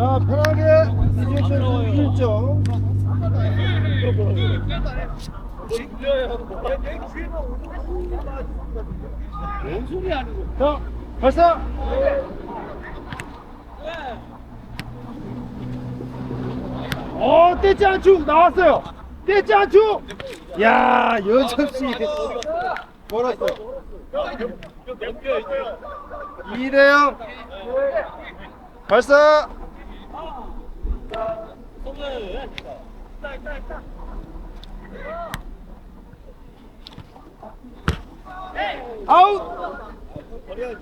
자, 편하게 이제션 1점. 뭔 소리 하는 거야? 자, 발사! 어, 떼지 않축 나왔어요. 떼지 않축. 야, 개야 이제? 2대0 발사. 아웃.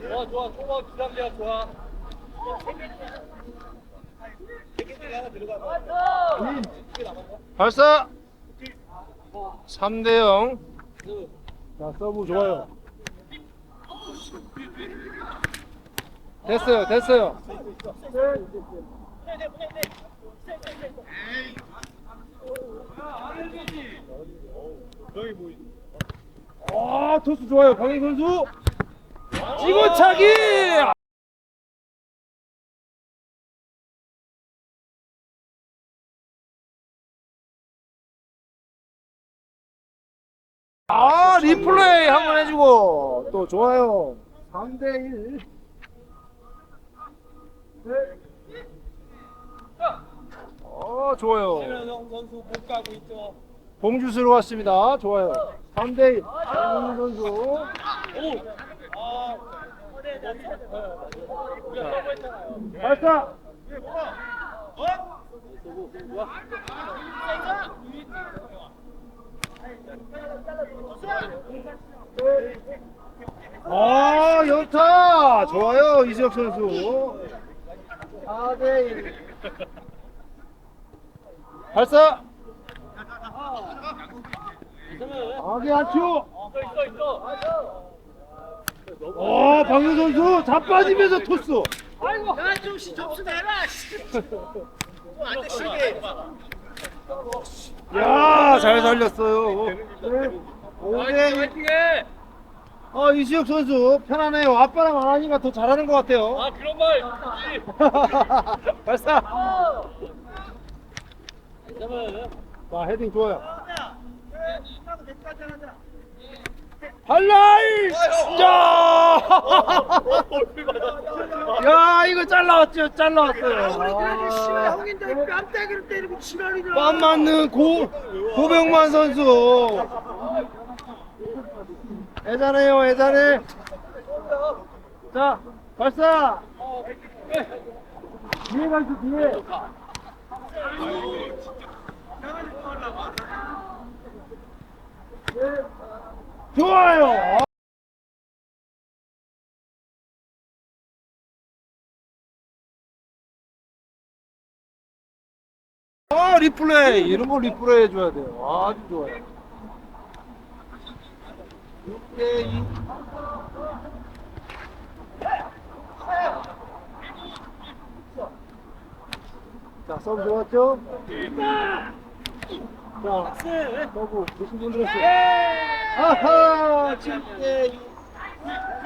좋아 좋아 초반 기상대학 좋아. 발사. 3대0 자, 서브 좋아요. 됐어요, 됐어요. 아, 토스 좋아요. 강희 선수. 찍어차기! 아, 리플레이 한 번 해주고. 또 좋아요. 3대1. 어, 좋아요. 최면성 선수 못 가고 있죠. 봉주수로 왔습니다. 좋아요. 3대1. 강희 선수. 오. 아. 우리가 서브했잖아요. 발사! 아, 연타! 좋아요, 이지혁 선수. 4대1. 발사! 아기 한추! 있어 있어 있어. 어, 박유 선수 자빠지면서 토스! 야, 좀씨 접수 내라. 또안 쉬게. 야, 잘 살렸어요. 네. 화이팅 5대1. 화이팅해. 아, 이지혁 선수 편하네요. 아빠랑 안 하니까 더 잘하는 것 같아요. 아 그런 말. 발사! 자, 헤딩 좋아요. 할라이! 야! 야, 이거 형인데 뺨때기를 때리고 지랄이냐. 빰 맞는 고, 고병만 선수. 애잔해요, 애잔해. 자, 발사! 뒤에 가서 뒤에. 좋아요. 아 리플레이 이런 거 리플레이 해줘야 돼요. 아주 좋아요. 6대2 자 서브 좋았죠? 자 서브 무슨 분 들었어요? 아하 7대2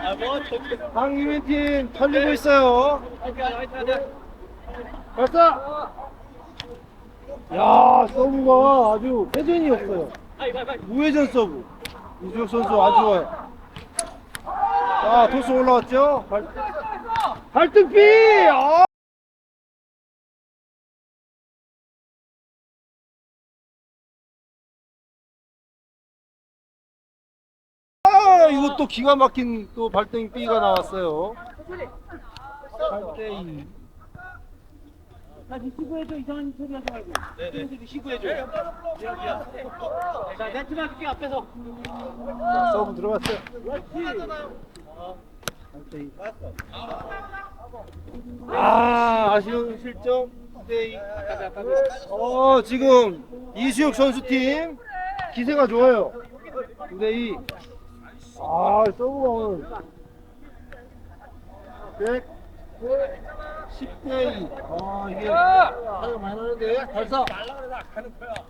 아뭐 저기. 강유민 팀 털리고 있어요. 화이팅 화이팅. 발사! 야, 서브가 아주 회전이 없어요. 하이 하이 하이. 무회전 서브. 이주혁 선수 아주 좋아요. 자, 토스 올라왔죠? 발, 발등비! 아! 아, 이것도 기가 막힌 또 발등비가 나왔어요. 8대2. 다시 시구해줘 이상한 소리 하지 말고. 네네. 시구해줘. 자 네트 맞을게 앞에서. 자, 서브 들어갔어요. 아, 아쉬운 실점. 10대 2. 어, 지금 이수혁 선수팀 기세가 좋아요. 9대 2. 아, 서브가 오늘 100, 10대 2. 아, 이게 차이가 많이 나는데. 발사.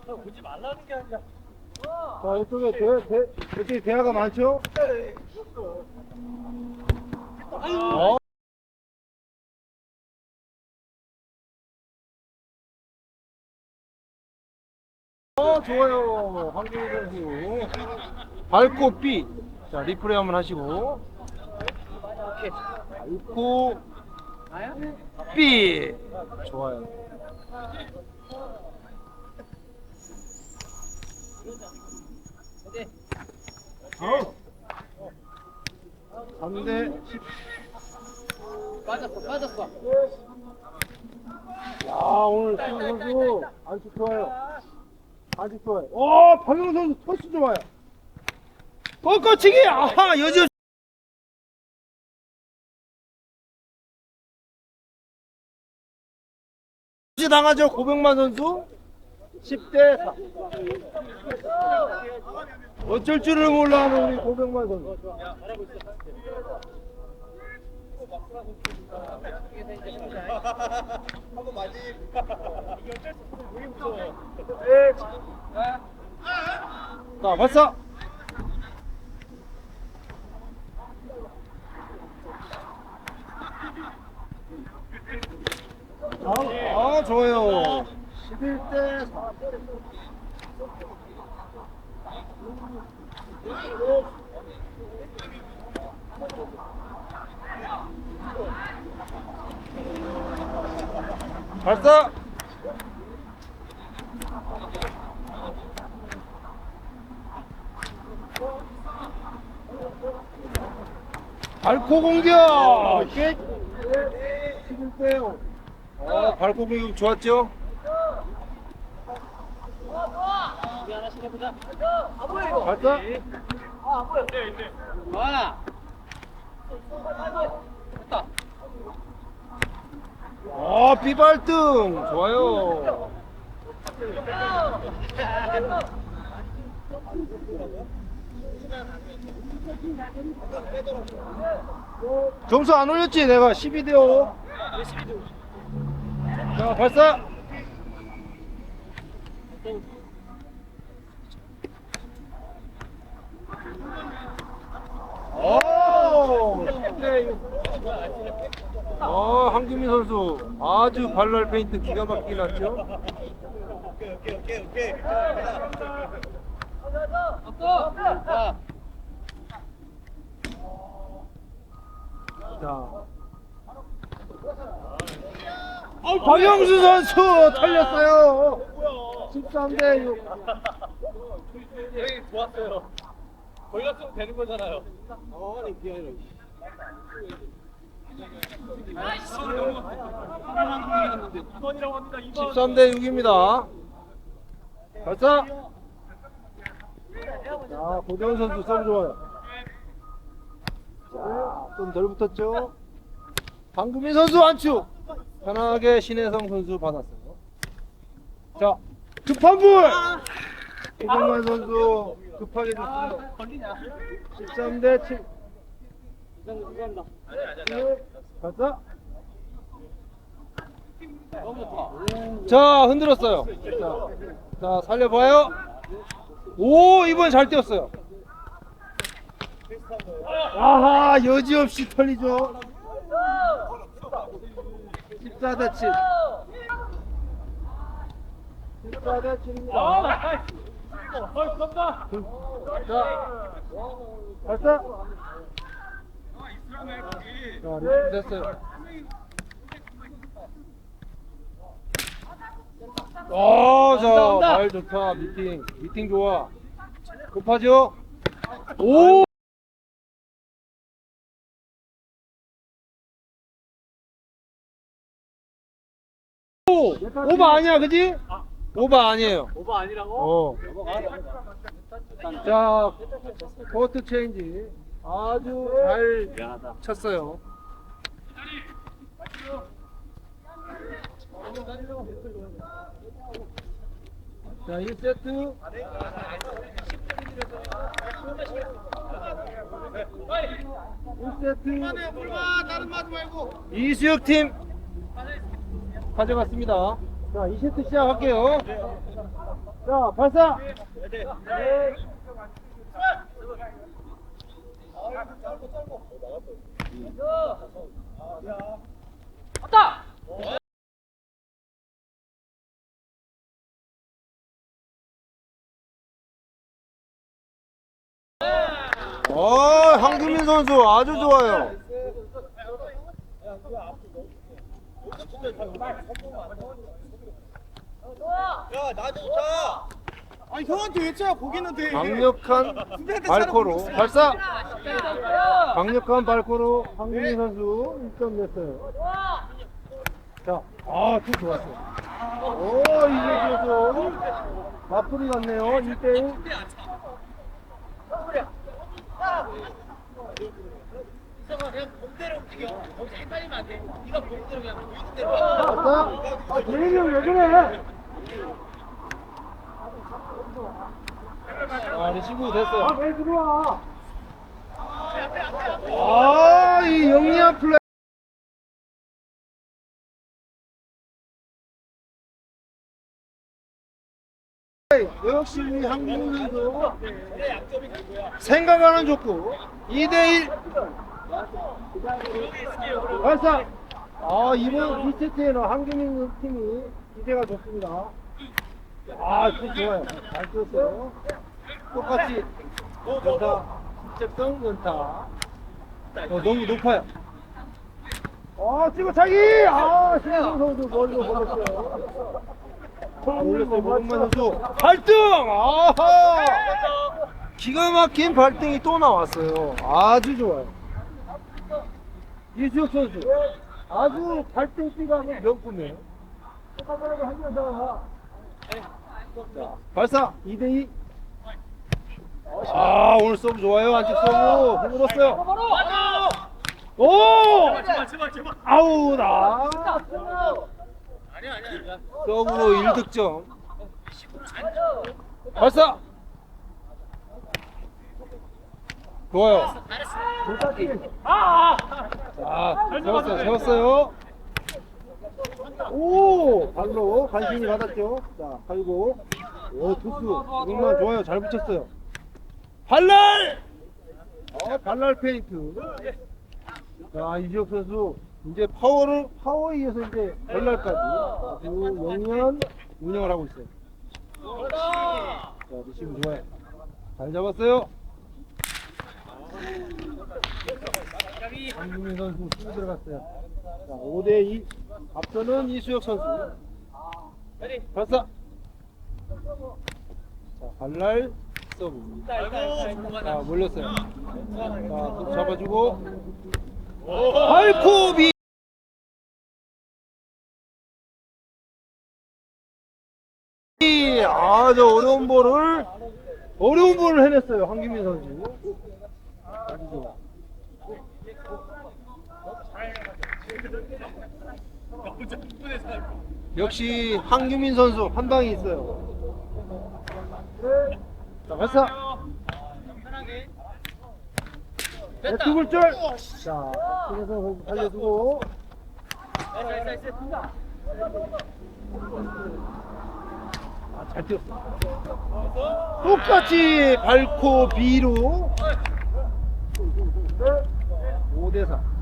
보지 말라는 게 아니라. 자, 이쪽에 대, 대, 이쪽에 대화가 많죠? 어? 어, 좋아요. 황준희 선수. 밟고 B. 자, 리플레이 한번 하시고. 밟고 B. 좋아요. 어. 3대 10. 빠졌어, 빠졌어. 야, 오늘 수영 선수 안수 좋아요. 아주 좋아요. 오, 박영 선수 좋아요. 꺾어치기! 아하, 여지 당하죠, 고백만 선수. 10대 4. 어쩔 줄을 몰라 하는 우리 고백만 선수. 자, 발사! 아, 아, 좋아요. 11대 4. 발사! 발코 공격! 11대 5. 어, 발코 공격 좋았죠? 우리 하나씩 해보자. 발사! 와. 됐다. 어, 비발등! 좋아요. 점수 안 올렸지, 내가 12대 5. 자, 발사! 오! 10대 6. 어, 한규민 선수 아주 발랄 페인트 기가 막히게 났죠? 자, 자. 박영수 선수 털렸어요. 13대 6. 여기 좋았어요. 거기 갔으면 되는 거잖아요. 아니. 이번. 13대 6입니다. 발사. 자, 고대원 선수 서브 좋아요. 자, 좀 덜 붙었죠? 방금민 선수 안축. 편하게 신혜성 선수 받았어요. 자, 급한 불! 이정만 선수 급하게 줬어요. 걸리냐? 13대 7. 감사합니다. 좋다. 자 흔들었어요. 자, 자 살려봐요. 오 이번 잘 뛰었어요. 아하 여지없이 털리죠. 14대 7. 14대 7입니다. 아, 어, 깜다. 자. 자 리듬 됐어요. 어, 자. 말 좋다. 미팅, 미팅 좋아. 급하죠? 오! 오! 오바 아니야, 그지? 오바 아니에요. 오버 아니라고? 어. 자, 코트 체인지. 아주 잘 쳤어요. 자, 1세트. 1세트. 다른 거 하지 말고. 이수혁 팀 가져갔습니다. 자, 2세트 시작할게요. 자, 발사. 어, 황규민 선수 아주 좋아요. 야, 나도 자. 아니 형한테 왜 차? 거기는 돼. 강력한 발코로 발사. 강력한 발코로 황규민 선수 1점 냈어요. 자, 아, 좀 좋았어. 오, 이제 선수 맞불이 났네요. 1대1. 이성아 그냥 본 대로 움직여. 거기서 헷갈리면 안 돼. 네가 본대로 그냥 보이는 대로. 아, 대현이 형왜 그래? 아, 리시브 됐어요. 아, 왜 들어와? 아, 이 영리한 플레이. 역시 우리 한국인도 생각하는 족구 2대1 발사 아 이번 2세트에는 한국인 팀이 기대가 좋습니다. 아좀 좋아요. 잘 뛰었어요. 똑같이 연타 직접성 연타. 어, 너무 높아요. 아 찍어 차기! 아 신성 선수 머리로 보냈어요. 아, 올렸어요 모범만 선수. 발등! 아하! 기가 막힌 발등이 또 나왔어요. 아주 좋아요 이수혁 선수 아주 발등 뛰가는 명품이에요. 똑같은 한명더 발사! 2대2 아 오늘 서브 좋아요 안쪽 서브. 힘들었어요. 오! 제발 제발 제발. 아우 나 아니야 아니야 아니야. 서브로 1득점. 발사! 좋아요. 자 세웠어요 세웠어요. 오 발로 간신히 받았죠. 자 팔고. 오 투수. 이것만 좋아요. 잘 붙였어요. 발랄! 어 발랄 페인트. 자 이지혁 선수 이제 파워를 파워에 의해서 이제 전랄까지 아주 영리한 운영을 하고 있어요. 자 리시브 좋아요. 잘 잡았어요 한국민 선수 수비 들어갔어요. 자 5대 2 앞서는 이수혁 선수. 발사 자 발랄 서브. 자 몰렸어요. 자 잡아주고. 발코비. 아주 어려운 볼을 어려운 볼을 해냈어요 황규민 선수. 좋아. 역시 황규민 선수 한 방이 있어요 자 발사 네, 두글 줄. 자, 선수 살려주고. 아, 잘 뛰었어. 똑같이 밟고 B로. 5대 4.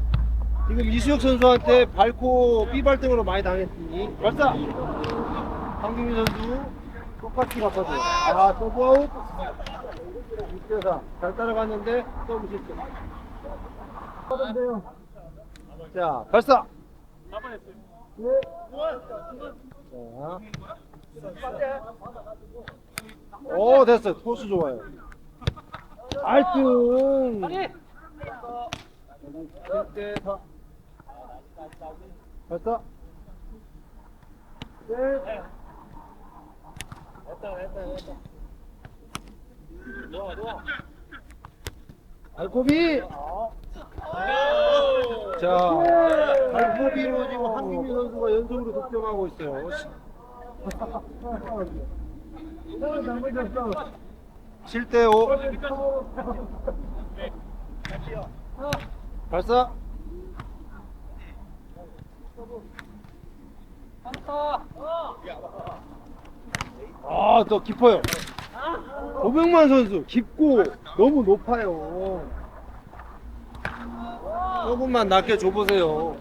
지금 이수혁 선수한테 밟고 B 발등으로 많이 당했으니. 발사! 황규민 선수 똑같이 바꿔줘요. 아, 서브 아웃. 6대4. 잘 따라갔는데 서브 실점. 자, 발사! 네. 자. 오, 됐어. 토스 좋아요. 알등. 7대4. 발사! 네. 알코비! 자, 발포비로 지금 한기민 선수가 연속으로 득점하고 있어요. 7대 5. 발사. 아, 또 깊어요. 고병만 선수 깊고 너무 높아요. 조금만 낮게 줘보세요.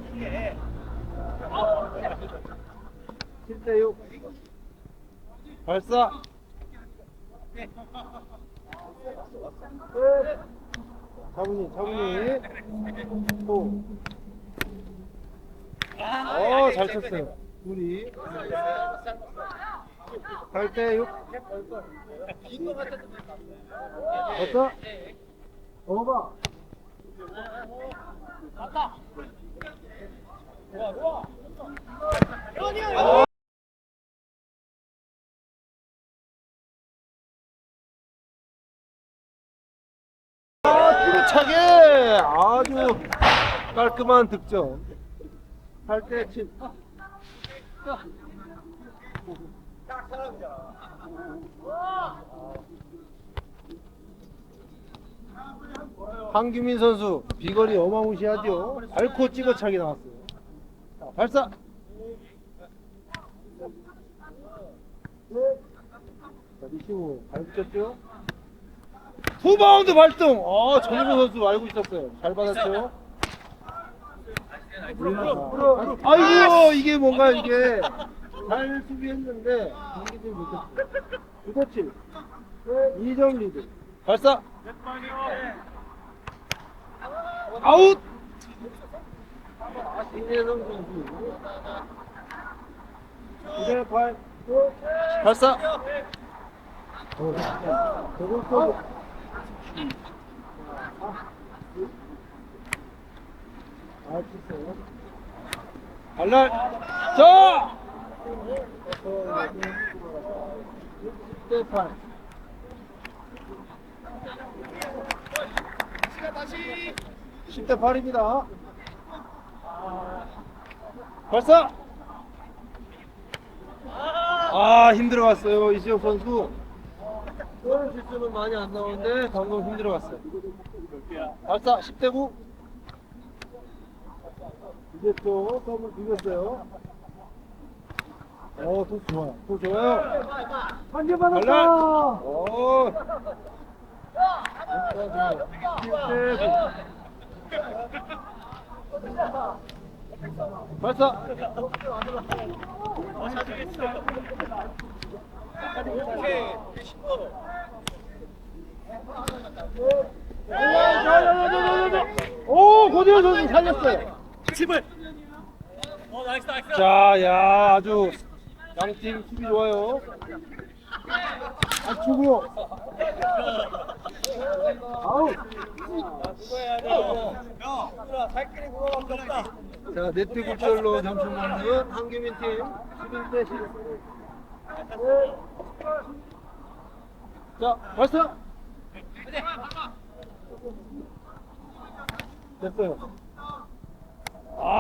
7대 6. 발사. 차분히, 차분히. 또. 어, 잘 쳤어요. 둘이. 8대 6. 빈거 같아서 됐어? 넘어가. 맞다. 좋아, 좋아. 뒤로차게 아주 깔끔한 득점. 8대 7. 황규민 선수 비거리 어마무시하죠. 밟고 찍어차기 나왔어요. 자, 발사. 자, 리시브 잘 붙였죠? 투 바운드 발동! 어, 정우 선수 알고 있었어요. 잘 받았죠? 아이고, 이게 뭔가 이게 잘 수비했는데, 못했어요. 9대 7. 2점 리드. 발사! 아웃! 이재성 선수. 9대 8. 발사! 어, 저것도 아, 진짜요? 발랄! 자! 10대 8. 시간 다시. 10대 8입니다. 발사! 아, 힘들어갔어요. 이지혁 선수. 골 실수는 많이 안 나오는데 방금 힘들어갔어요. 발사 10대 9. 이제 또 더블 비겼어요. 어, 또 좋아요. 또 좋아요. 한개 받았다. 오. 10대 9. 발사. 오케이. 19. 오, 고대현 선수 살렸어요. 집을. 어, 나이스, 나이스. 자, 야, 아주 양팀 수비 좋아요. 아, 주고요. 없다. 자, 네트 굴절로 점수 먹는 한규민 팀 11대 10. 자, 발사. 됐어요.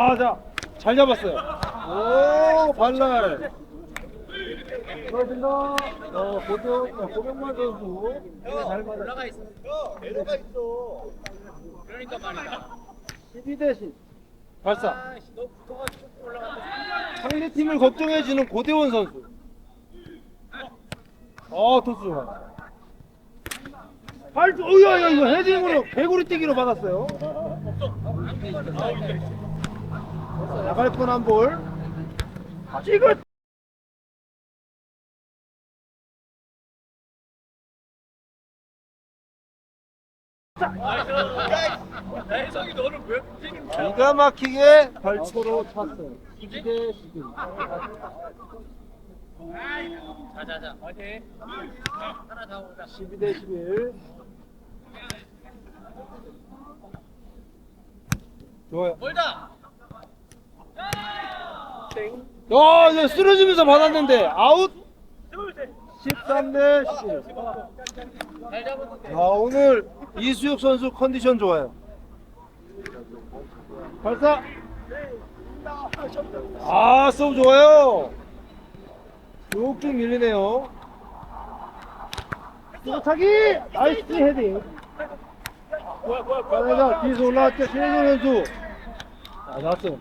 아, 자, 잘 잡았어요. 오, 발랄. 수고하셨습니다. 어, 고정, 어, 고병만 선수. 네, 잘 받았어요. 올라가 있어. 야, 내려가 있어. 그러니까 말이야. 12대 10. 발사. 아이씨, 너 붙어가지고 올라갔다. 상대팀을 걱정해주는 고대원 선수. 어, 토스 좋아. 발, 어이야, 야, 이거 헤딩으로 개구리 뛰기로 받았어요. 나갈 뻔한 볼. 찍어! 야, 혜성이 너를 왜 움직이는 거야? 기가 막히게 발초로 찼어요. 12대 11. 자자자, 어디? 하나 더 오자. 12대 11. 좋아요. 멀다. 야, 이제 쓰러지면서 받았는데 아웃. 13대 11. 잘 잡았는데. 아, 오늘 이수혁 선수 컨디션 좋아요. 발사. 아, 서브 좋아요. 쭉쭉 밀리네요. 타기 나이스 헤딩. 자, 뒤에서 올라왔죠. 신혜정 선수. 아, 나왔어요.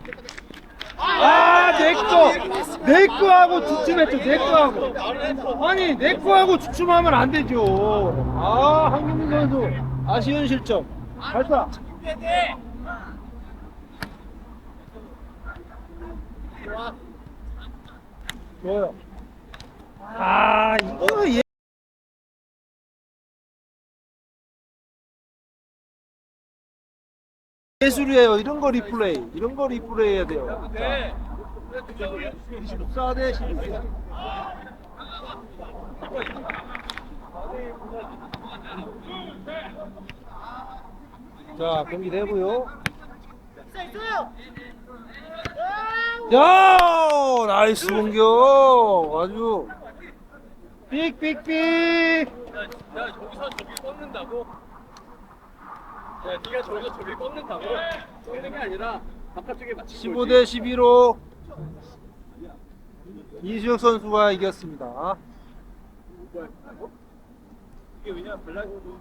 아, 내꺼! 내꺼하고 주춤했죠, 내꺼하고. 아니, 내꺼하고 주춤하면 안 되죠. 아, 한국민 선수. 아쉬운 실점. 발사. 좋아요. 아, 이거 얘. 예술이에요. 이런 거 리플레이. 이런 거 리플레이 해야 돼요. 네. 14대 12. 자, 경기 되고요. 야, 나이스 공격. 아주 삑삑삑. 야, 야 저기서 저기 꺾는다고? 야 네가 저기서 저기 꺾는다고? 꺾는 게 아니라 바깥쪽에 맞추는 15대 11로 이수혁 선수가 이겼습니다. 이게 왜냐면 블라디오도